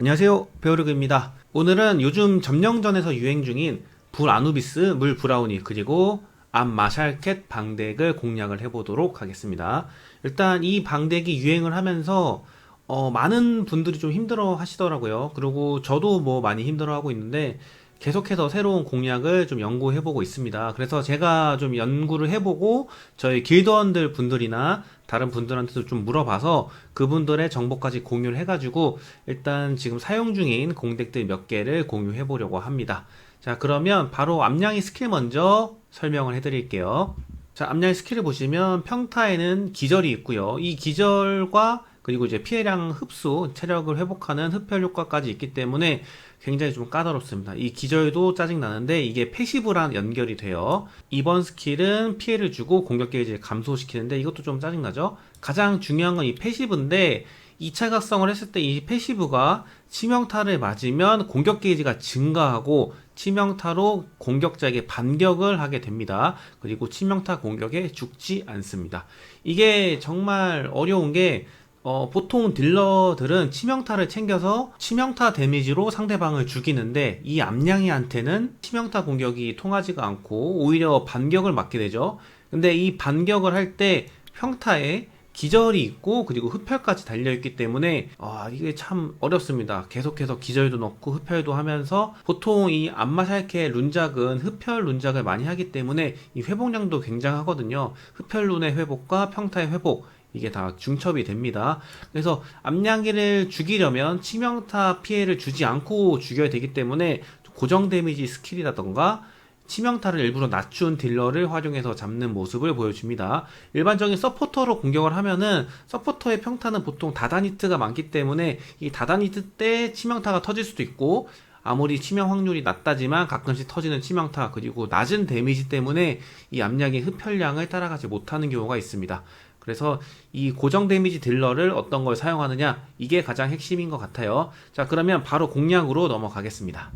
안녕하세요. 배우르그입니다. 오늘은 요즘 점령전에서 유행 중인 불 아누비스 물 브라우니 그리고 암 마샬캣 방덱을 공략을 해보도록 하겠습니다. 일단 이 방덱이 유행을 하면서 어, 많은 분들이 좀 힘들어 하시더라고요. 그리고 저도 뭐 많이 힘들어 하고 있는데 계속해서 새로운 공략을 좀 연구해 보고 있습니다. 그래서 제가 좀 연구를 해보고 저희 길드원들 분들이나 다른 분들한테도 좀 물어봐서 그분들의 정보까지 공유를 해가지고 일단 지금 사용 중인 공덱들 몇 개를 공유해 보려고 합니다. 자, 그러면 바로 암량의 스킬 먼저 설명을 해드릴게요. 자, 암량의 스킬을 보시면 평타에는 기절이 있고요. 이 기절과 그리고 이제 피해량 흡수, 체력을 회복하는 흡혈 효과까지 있기 때문에 굉장히 좀 까다롭습니다. 이 기절도 짜증나는데 이게 패시브랑 연결이 돼요. 이번 스킬은 피해를 주고 공격 게이지를 감소시키는데 이것도 좀 짜증나죠? 가장 중요한 건 이 패시브인데 2차 각성을 했을 때 이 패시브가 치명타를 맞으면 공격 게이지가 증가하고 치명타로 공격자에게 반격을 하게 됩니다. 그리고 치명타 공격에 죽지 않습니다. 이게 정말 어려운 게 어, 보통 딜러들은 치명타를 챙겨서 치명타 데미지로 상대방을 죽이는데 이 암양이한테는 치명타 공격이 통하지가 않고 오히려 반격을 맞게 되죠. 근데 이 반격을 할 때 평타에 기절이 있고 그리고 흡혈까지 달려있기 때문에 아 이게 참 어렵습니다. 계속해서 기절도 넣고 흡혈도 하면서 보통 이 안마샬케 룬작은 흡혈 룬작을 많이 하기 때문에 이 회복량도 굉장하거든요. 흡혈 룬의 회복과 평타의 회복 이게 다 중첩이 됩니다. 그래서 암양기를 죽이려면 치명타 피해를 주지 않고 죽여야 되기 때문에 고정 데미지 스킬이라던가 치명타를 일부러 낮춘 딜러를 활용해서 잡는 모습을 보여줍니다. 일반적인 서포터로 공격을 하면은 서포터의 평타는 보통 다다니트가 많기 때문에 이 다다니트 때 치명타가 터질 수도 있고 아무리 치명 확률이 낮다지만 가끔씩 터지는 치명타 그리고 낮은 데미지 때문에 이 암약의 흡혈량을 따라가지 못하는 경우가 있습니다. 그래서 이 고정 데미지 딜러를 어떤 걸 사용하느냐 이게 가장 핵심인 것 같아요. 자 그러면 바로 공략으로 넘어가겠습니다.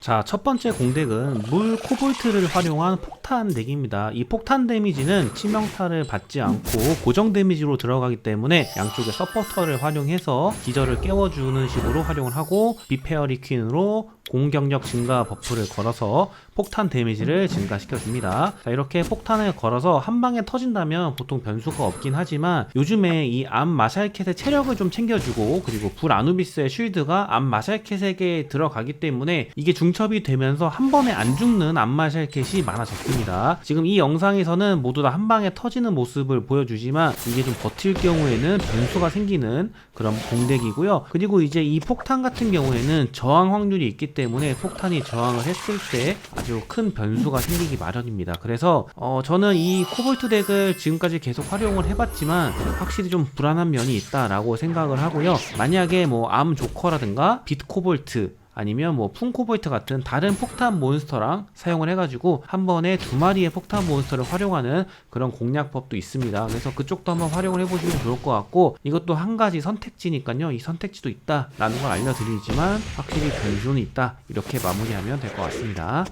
자, 첫 번째 공덱은 물 코볼트를 활용한 폭탄 덱입니다. 이 폭탄 데미지는 치명타를 받지 않고 고정 데미지로 들어가기 때문에 양쪽에 서포터를 활용해서 기절을 깨워주는 식으로 활용을 하고 비페어리 퀸으로 공격력 증가 버프를 걸어서 폭탄 데미지를 증가시켜 줍니다. 자, 이렇게 폭탄을 걸어서 한 방에 터진다면 보통 변수가 없긴 하지만 요즘에 이 암 마샬켓의 체력을 좀 챙겨주고 그리고 불 아누비스의 쉴드가 암 마샬켓에게 들어가기 때문에 이게 중첩이 되면서 한 번에 안 죽는 암 마샬켓이 많아졌습니다. 지금 이 영상에서는 모두 다 한 방에 터지는 모습을 보여주지만 이게 좀 버틸 경우에는 변수가 생기는 그런 공덱이고요. 그리고 이제 이 폭탄 같은 경우에는 저항 확률이 있기 때문에 폭탄이 저항을 했을 때 아주 큰 변수가 생기기 마련입니다. 그래서 어, 저는 이 코볼트 덱을 지금까지 계속 활용을 해봤지만 확실히 좀 불안한 면이 있다라고 생각을 하고요. 만약에 뭐 암 조커라든가 빛 코볼트 아니면 뭐 풍코볼트 같은 다른 폭탄 몬스터랑 사용을 해가지고 한 번에 두 마리의 폭탄 몬스터를 활용하는 그런 공략법도 있습니다. 그래서 그쪽도 한번 활용을 해보시면 좋을 것 같고 이것도 한 가지 선택지니까요. 이 선택지도 있다라는 걸 알려드리지만 확실히 변수는 있다 이렇게 마무리하면 될 것 같습니다.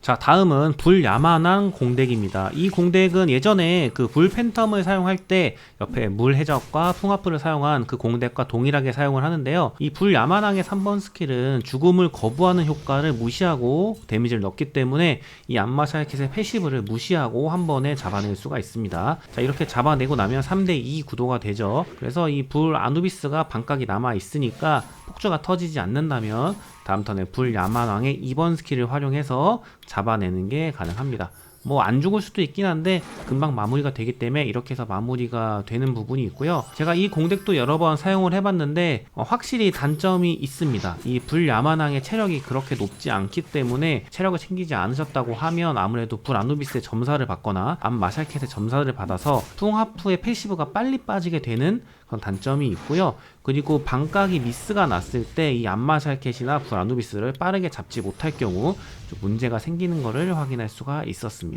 자, 다음은 불야만한 공덱입니다. 이 공덱은 예전에 그 불 팬텀을 사용할 때 옆에 물 해적과 풍화풀을 사용한 그 공덱과 동일하게 사용을 하는데요. 이 불야만항의 3번 스킬은 죽음을 거부하는 효과를 무시하고 데미지를 넣기 때문에 이 안마샬kit의 패시브를 무시하고 한 번에 잡아낼 수가 있습니다. 자, 이렇게 잡아내고 나면 3대2 구도가 되죠. 그래서 이 불 아누비스가 반각이 남아 있으니까 폭주가 터지지 않는다면 다음 턴에 불야만왕의 2번 스킬을 활용해서 잡아내는 게 가능합니다. 뭐 안 죽을 수도 있긴 한데 금방 마무리가 되기 때문에 이렇게 해서 마무리가 되는 부분이 있고요. 제가 이 공덱도 여러 번 사용을 해봤는데 어, 확실히 단점이 있습니다. 이 불야만왕의 체력이 그렇게 높지 않기 때문에 체력을 챙기지 않으셨다고 하면 아무래도 불아누비스의 점사를 받거나 암 마샬켓의 점사를 받아서 풍하프의 패시브가 빨리 빠지게 되는 그런 단점이 있고요. 그리고 반각이 미스가 났을 때 이 암마샬켓이나 불아누비스를 빠르게 잡지 못할 경우 좀 문제가 생기는 것을 확인할 수가 있었습니다.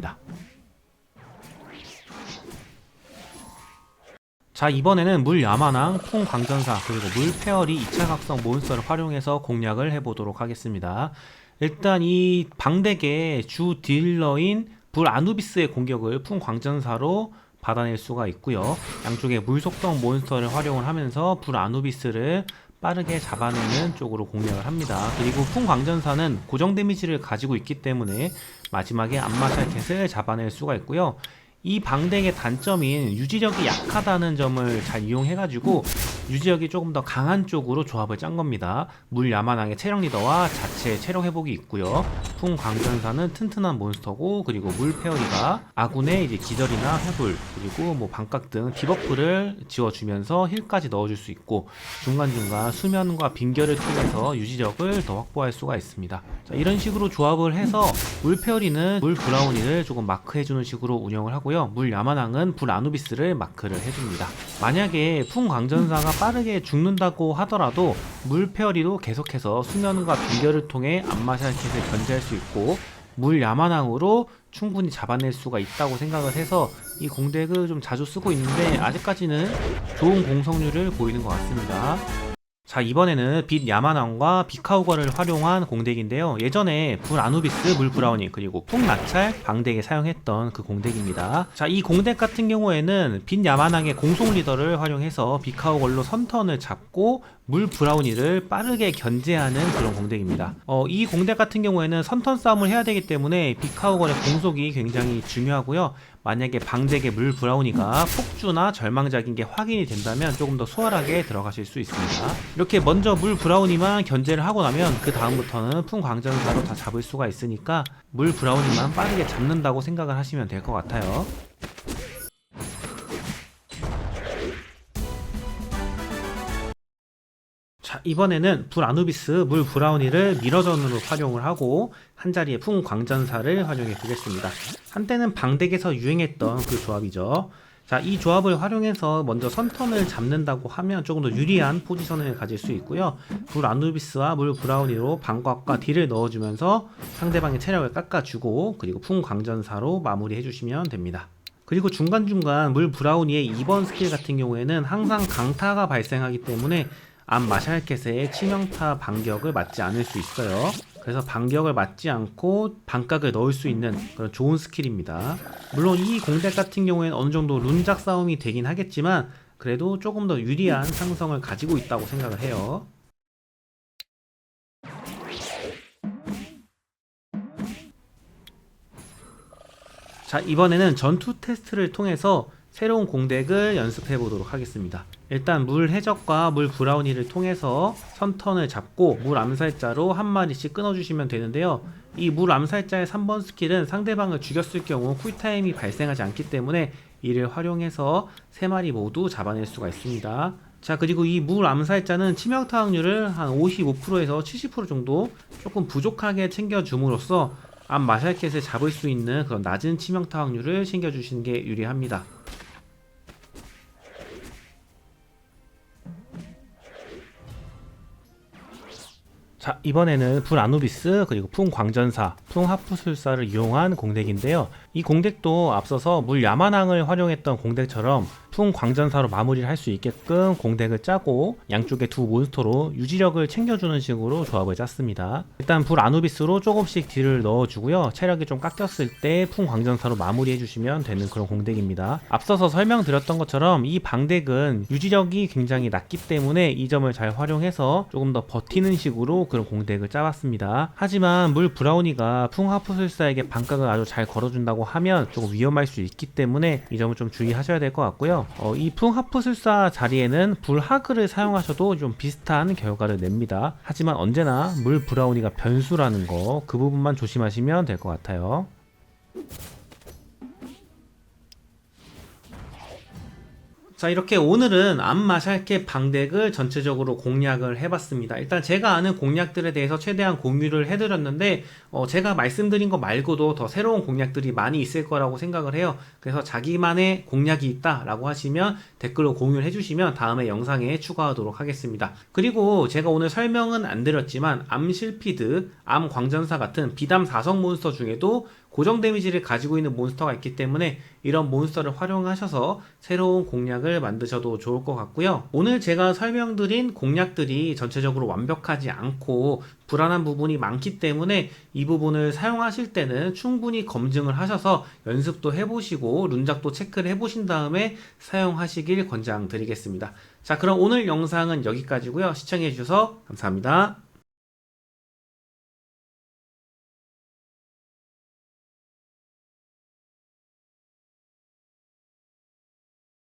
자 이번에는 물 야마낭, 풍 광전사 그리고 물 페어리 2차 각성 몬스터를 활용해서 공략을 해보도록 하겠습니다. 일단 이 방덱의 주 딜러인 불 아누비스의 공격을 풍 광전사로 받아낼 수가 있고요. 양쪽에 물속성 몬스터를 활용을 하면서 불 아누비스를 빠르게 잡아내는 쪽으로 공략을 합니다. 그리고 풍광전사는 고정 데미지를 가지고 있기 때문에 마지막에 안마샬켓을 잡아낼 수가 있고요. 이 방덱의 단점인 유지력이 약하다는 점을 잘 이용해가지고 유지력이 조금 더 강한 쪽으로 조합을 짠 겁니다. 물 야만왕의 체력 리더와 자체 체력 회복이 있고요. 풍 광전사는 튼튼한 몬스터고 그리고 물 페어리가 아군의 이제 기절이나 해불 그리고 뭐 반각 등 디버프를 지워주면서 힐까지 넣어줄 수 있고 중간중간 수면과 빙결을 통해서 유지력을 더 확보할 수가 있습니다. 자, 이런 식으로 조합을 해서 물 페어리는 물 브라우니를 조금 마크해주는 식으로 운영을 하고요. 물 야만왕은 불 아누비스를 마크를 해줍니다. 만약에 풍광전사가 빠르게 죽는다고 하더라도 물 페어리도 계속해서 수면과 빙결을 통해 안마샬kit을 견제할 수 있고 물 야만왕으로 충분히 잡아낼 수가 있다고 생각을 해서 이 공덱을 좀 자주 쓰고 있는데 아직까지는 좋은 공성률을 보이는 것 같습니다. 자 이번에는 빛 야만왕과 비카우거를 활용한 공덱인데요. 예전에 불 아누비스, 물 브라우니 그리고 풍나찰 방덱에 사용했던 그 공덱입니다. 자 이 공덱 같은 경우에는 빛 야만왕의 공속 리더를 활용해서 비카우걸로 선턴을 잡고 물 브라우니를 빠르게 견제하는 그런 공덱입니다. 어, 이 공덱 같은 경우에는 선턴 싸움을 해야 되기 때문에 비카우걸의 공속이 굉장히 중요하고요. 만약에 방덱의 물 브라우니가 폭주나 절망작인 게 확인이 된다면 조금 더 수월하게 들어가실 수 있습니다. 이렇게 먼저 물 브라우니만 견제를 하고 나면 그 다음부터는 풍광전사로 다 잡을 수가 있으니까 물 브라우니만 빠르게 잡는다고 생각을 하시면 될 것 같아요. 자, 이번에는 불 아누비스 물 브라우니를 미러전으로 활용을 하고 한 자리에 풍광전사를 활용해 보겠습니다. 한때는 방덱에서 유행했던 그 조합이죠. 자, 이 조합을 활용해서 먼저 선턴을 잡는다고 하면 조금 더 유리한 포지션을 가질 수 있고요. 불 아누비스와 물 브라우니로 방곽과 딜을 넣어주면서 상대방의 체력을 깎아주고 그리고 풍광전사로 마무리해 주시면 됩니다. 그리고 중간중간 물 브라우니의 2번 스킬 같은 경우에는 항상 강타가 발생하기 때문에 암 마샬켓의 치명타 반격을 맞지 않을 수 있어요. 그래서 반격을 맞지 않고 반각을 넣을 수 있는 그런 좋은 스킬입니다. 물론 이 공덱 같은 경우에는 어느 정도 룬작 싸움이 되긴 하겠지만 그래도 조금 더 유리한 상성을 가지고 있다고 생각을 해요. 자, 이번에는 전투 테스트를 통해서 새로운 공덱을 연습해 보도록 하겠습니다. 일단 물 해적과 물 브라우니를 통해서 선턴을 잡고 물 암살자로 한 마리씩 끊어주시면 되는데요. 이 물 암살자의 3번 스킬은 상대방을 죽였을 경우 쿨타임이 발생하지 않기 때문에 이를 활용해서 3마리 모두 잡아낼 수가 있습니다. 자 그리고 이 물 암살자는 치명타 확률을 한 55%에서 70% 정도 조금 부족하게 챙겨줌으로써 암 마샬켓을 잡을 수 있는 그런 낮은 치명타 확률을 챙겨주시는 게 유리합니다. 자 이번에는 불 아누비스 그리고 풍 광전사, 풍 하프술사를 이용한 공덱인데요. 이 공덱도 앞서서 물 야만왕을 활용했던 공덱처럼 풍 광전사로 마무리를 할 수 있게끔 공덱을 짜고 양쪽에 두 몬스터로 유지력을 챙겨주는 식으로 조합을 짰습니다. 일단 불 아누비스로 조금씩 딜을 넣어주고요. 체력이 좀 깎였을 때 풍 광전사로 마무리해 주시면 되는 그런 공덱입니다. 앞서서 설명드렸던 것처럼 이 방덱은 유지력이 굉장히 낮기 때문에 이 점을 잘 활용해서 조금 더 버티는 식으로 그런 공덱을 짜봤습니다. 하지만 물 브라우니가 풍 하프술사에게 반각을 아주 잘 걸어준다고 하면 조금 위험할 수 있기 때문에 이 점을 좀 주의하셔야 될 것 같고요. 어, 이 풍하프술사 자리에는 불하그를 사용하셔도 좀 비슷한 결과를 냅니다. 하지만 언제나 물 브라우니가 변수라는 거 그 부분만 조심하시면 될 것 같아요. 자 이렇게 오늘은 안마샬케 방덱을 전체적으로 공략을 해봤습니다. 일단 제가 아는 공략들에 대해서 최대한 공유를 해드렸는데 어, 제가 말씀드린 거 말고도 더 새로운 공략들이 많이 있을 거라고 생각을 해요. 그래서 자기만의 공략이 있다 라고 하시면 댓글로 공유를 해주시면 다음에 영상에 추가하도록 하겠습니다. 그리고 제가 오늘 설명은 안 드렸지만 암실피드, 암광전사 같은 비담 4성 몬스터 중에도 고정 데미지를 가지고 있는 몬스터가 있기 때문에 이런 몬스터를 활용하셔서 새로운 공략을 만드셔도 좋을 것 같고요. 오늘 제가 설명드린 공략들이 전체적으로 완벽하지 않고 불안한 부분이 많기 때문에 이 부분을 사용하실 때는 충분히 검증을 하셔서 연습도 해보시고 룬작도 체크를 해보신 다음에 사용하시길 권장드리겠습니다. 자, 그럼 오늘 영상은 여기까지고요. 시청해주셔서 감사합니다.